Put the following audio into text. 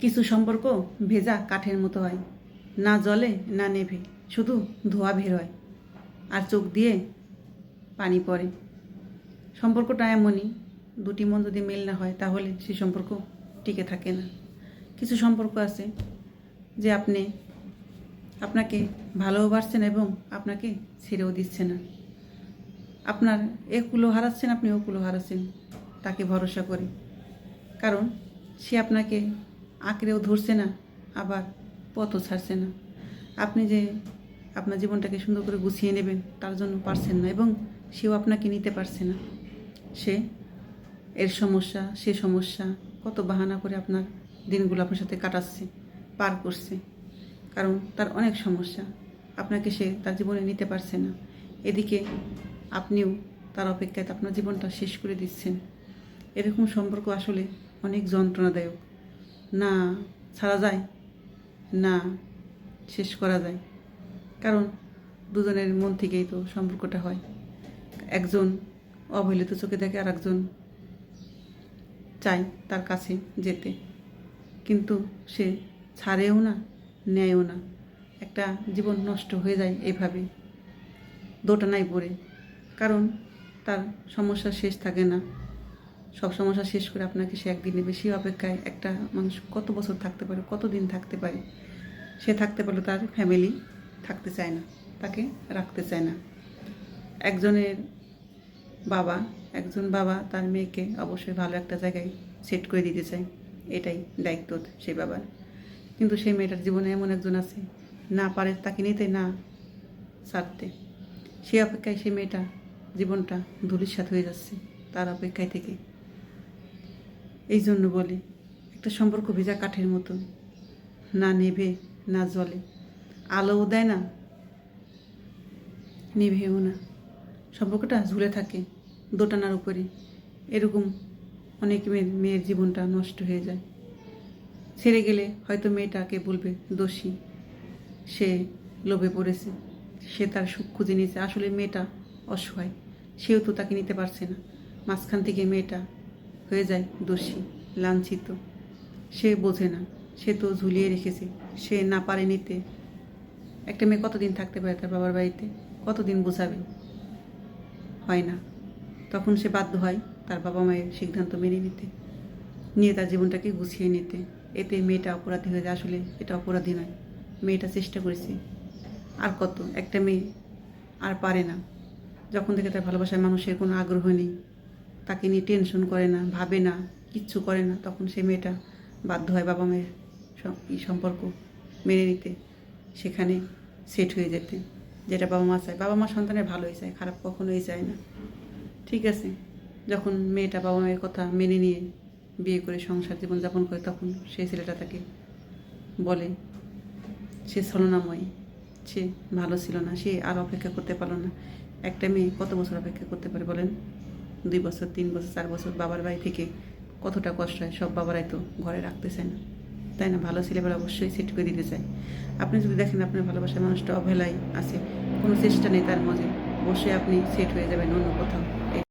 কিছু সম্পর্ক ভেজা কাঠের মতো হয়। না জলে, না নেভে, শুধু ধোয়া বের হয় আর চোখ দিয়ে পানি পড়ে। সম্পর্কটা এমনই, দুটি মন যদি মেল না হয়, তাহলে সেই সম্পর্ক টিকে থাকে না। কিছু সম্পর্ক আছে যে আপনি আপনাকে ভালোবাসছেন এবং আপনাকে ছেড়েও দিচ্ছে না। আপনার এ কুলো হারাচ্ছেন আপনি ও কুলো হারাচ্ছেন, তাকে ভরসা করে। কারণ সে আপনাকে আঁকড়েও ধরছে না, আবার পথও ছাড়ছে না। আপনি যে আপনার জীবনটাকে সুন্দর করে গুছিয়ে নেবেন, তার জন্য পারছেন না এবং সেও আপনাকে নিতে পারছে না। সে এর সমস্যা, সে সমস্যা, কত বাহানা করে আপনার দিনগুলো আপনার সাথে কাটাচ্ছে, পার করছে। কারণ তার অনেক সমস্যা, আপনাকে সে তার জীবনে নিতে পারছে না। এদিকে আপনিও তার অপেক্ষায় আপনার জীবনটা শেষ করে দিচ্ছেন। এরকম সম্পর্ক আসলে অনেক যন্ত্রণাদায়ক। না, ছাড়া যায়। না, শেষ করা যায়। কারণ দুজনের মন থেকেই তো সম্পর্কটা হয়। একজন অবহেলিত চোখে দেখে আর একজন চায় তার কাছে যেতে। কিন্তু সে ছাড়েও না, নেয়ও না। একটা জীবন নষ্ট হয়ে যায় এভাবে, দোটানায় পড়ে। কারণ তার সমস্যা শেষ থাকে না। সব সমস্যা শেষ করে আপনাকে সে একদিনে বেশি অপেক্ষায় একটা মানুষ কত বছর থাকতে পারে কত দিন থাকতে পারে, সে থাকতে পারলে তার ফ্যামিলি থাকতে চায় না, তাকে রাখতে চায় না। একজনের বাবা, একজন বাবা তার মেয়েকে অবশ্যই ভালো একটা জায়গায় সেট করে দিতে চায়, এটাই দায়িত্ব সেই বাবার। কিন্তু সেই মেয়েটার জীবনে এমন একজন আছে, না পারে তাকে নিতে, না ছাড়তে। সে অপেক্ষায় সেই মেয়েটা জীবনটা ধুলিস্বাদ হয়ে যাচ্ছে, তার অপেক্ষায় থেকে এই জন্য বলি, একটা সম্পর্ক ভেজা কাঠের মতো। না নেভে, না জলে। আলোও দেয় না, নেভেও না। সম্পর্কটা ঝুলে থাকে দোটানার উপরে। এরকম অনেক মেয়ের মেয়ের জীবনটা নষ্ট হয়ে যায়। ছেড়ে গেলে হয়তো মেয়েটাকে বলবে, দোষী, সে লোভে পড়েছে। সে তার সুখ খুঁজে নিয়েছে। আসলে মেয়েটা অসহায়। সেও তো তাকে নিতে পারছে না। মাঝখান থেকে মেয়েটা হয়ে যায় দোষী, লাঞ্ছিত। সে বোঝে না, সে তো ঝুলিয়ে রেখেছে, সে না পারে নিতে। একটা মেয়ে কতদিন থাকতে পারে তার বাবার বাড়িতে? কতদিন বোঝাবে? হয় না। তখন সে বাধ্য হয় তার বাবা মায়ের সিদ্ধান্ত মেনে নিতে, নিয়ে তার জীবনটাকে গুছিয়ে নিতে। এতে মেয়েটা অপরাধী হয়ে যায়। আসলে এটা অপরাধী নয়, মেয়েটা চেষ্টা করেছে। আর কত? একটা মেয়ে আর পারে না। যখন থেকে তার ভালোবাসার মানুষের কোনো আগ্রহ নেই তাকে নিয়ে টেনশন করে না, ভাবে না, কিচ্ছু করে না। তখন সে মেয়েটা বাধ্য হয় বাবা মায়ের এই সম্পর্ক মেনে নিতে। সেখানে সেট হয়ে যেতে, যেটা বাবা মা চায়। বাবা মা সন্তানের ভালোই চায়, খারাপ কখনোই চায় না। ঠিক আছে? যখন মেয়েটা বাবা মায়ের কথা মেনে নিয়ে বিয়ে করে সংসার জীবনযাপন করে, তখন সেই ছেলেটা তাকে বলে, সে ছলনাময় সে ভালো ছিল না, সে আর অপেক্ষা করতে পারল না। একটা মেয়ে কত বছর অপেক্ষা করতে পারে বলেন? দুই বছর, তিন বছর, চার বছর বাবার বাড়ি থেকে কতটা কষ্ট হয়, সব বাবারাই তো ঘরে রাখতে চায় না। তাই না? ভালো ছেলেবেলা অবশ্যই সেট করে দিতে চায়। আপনি যদি দেখেন আপনার ভালোবাসার মানুষটা অবহেলায় আছে, কোনো চেষ্টা নেই তার মধ্যে, অবশ্যই আপনি সেট হয়ে যাবেন অন্য কোথাও।